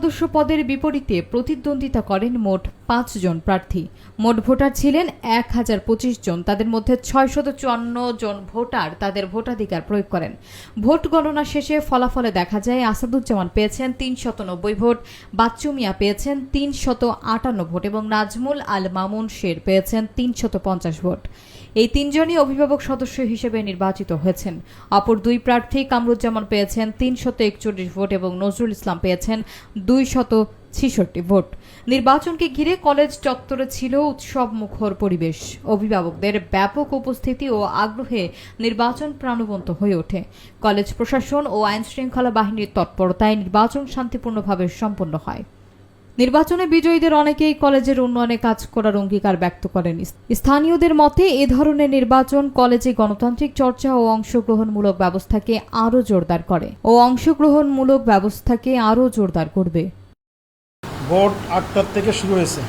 সদস্য পদের বিপরীতে প্রতিদ্বন্দ্বিতা করেন মোট পাঁচজন প্রার্থী। মোট ভোটার ছিলেন এক হাজার পঁচিশ জন। তাদের মধ্যে ছয়শত চুয়ান্ন জন ভোটার তাদের ভোটাধিকার প্রয়োগ করেন। ভোট গণনা শেষে ফলাফলে দেখা যায়, আসাদুজ্জামান পেয়েছেন তিনশত নব্বই ভোট বাচ্চু মিয়া পেয়েছেন তিনশত আটান্ন ভোট এবং নাজমুল আল মামুন শের পেয়েছেন তিনশত পঞ্চাশ ভোট। এই তিনজনই অভিভাবক সদস্য হিসেবে নির্বাচিত হয়েছেন। অপর দুই প্রার্থী কামরুজ্জামান পেয়েছেন তিনশত একচল্লিশ ভোট এবং নজরুল ইসলাম পেয়েছেন দুইশত ছিষট্টি ভোট। নির্বাচনকে ঘিরে কলেজ চত্বরে ছিল উৎসব মুখর পরিবেশ। অভিভাবকদের ব্যাপক উপস্থিতি ও আগ্রহে নির্বাচন প্রাণবন্ত হয়ে ওঠে। কলেজ প্রশাসন ও আইন শৃঙ্খলা বাহিনীর তৎপরতায় নির্বাচন শান্তিপূর্ণভাবে সম্পন্ন হয়। নির্বাচনে বিজয়ীদের অনেকেই কলেজের উন্নয়নে কাজ করার অঙ্গীকার ব্যক্ত করেন। স্থানীয়দের মতে এ ধরনের নির্বাচন কলেজে গণতান্ত্রিক চর্চা ও অংশগ্রহণমূলক ব্যবস্থাকে আরও জোরদার করে ও অংশগ্রহণমূলক ব্যবস্থাকে আরও জোরদার করবে। ভোট আটটার থেকে শুরু হয়েছে।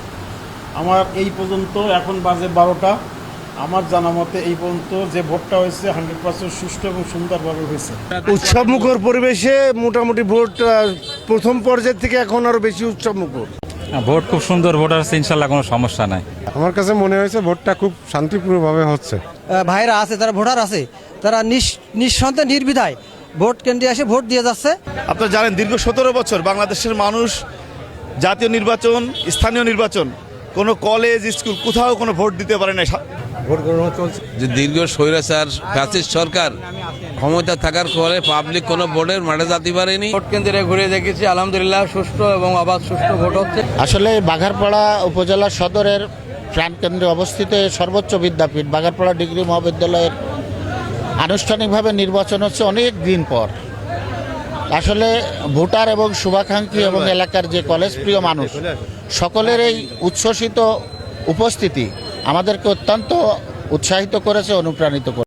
আমার এই পর্যন্ত এখন বাজে বারোটা। আমার জানা মতে এই পর্যন্ত যে ভোটটা হয়েছে হান্ড্রেড পার্সেন্ট সুষ্ঠু এবং সুন্দরভাবে হয়েছে। উৎসবমুখর পরিবেশে মোটামুটি ভোট প্রথম পর্যায় থেকে এখন আরও বেশি উৎসব মুখর। হ্যাঁ, ভোট খুব সুন্দর ভোট আছে ইনশাল্লাহ কোনো সমস্যা নাই। আমার কাছে মনে হয়েছে ভোটটা খুব শান্তিপূর্ণভাবে হচ্ছে। ভাইরা আছে তারা ভোটার আছে তারা নিঃ- নিঃসন্দেহে নির্বিধায় ভোট কেন্দ্রে এসে ভোট দিয়ে যাচ্ছে। আপনারা জানেন দীর্ঘ সতেরো বছর বাংলাদেশের মানুষ জাতীয় নির্বাচন স্থানীয় নির্বাচন কোনো কলেজ স্কুল কোথাও কোনো ভোট দিতে পারে না যে দীর্ঘ স্বৈরাচার ফ্যাসিস্ট সরকার ক্ষমতা থাকার ফলে পাবলিক কোনো ভোটের মাঠে যেতে পারেনি। ভোট কেন্দ্রে ঘুরে দেখেছি আলহামদুলিল্লাহ সুষ্ঠু এবং আবাদ সুষ্ঠু ভোট হচ্ছে। আসলে বাঘারপাড়া উপজেলা সদরের প্রাণকেন্দ্রে অবস্থিত সর্বোচ্চ বিদ্যাপীঠ বাঘারপাড়া ডিগ্রি মহাবিদ্যালয়ের আনুষ্ঠানিকভাবে নির্বাচন হচ্ছে অনেক দিন পর। আসলে ভোটার এবং শুভাকাঙ্ক্ষী এবং এলাকার যে কলেজ প্রিয় মানুষ সকলের এই উচ্ছ্বসিত উপস্থিতি আমাদেরকে অত্যন্ত উৎসাহিত করেছে অনুপ্রাণিত করেছে।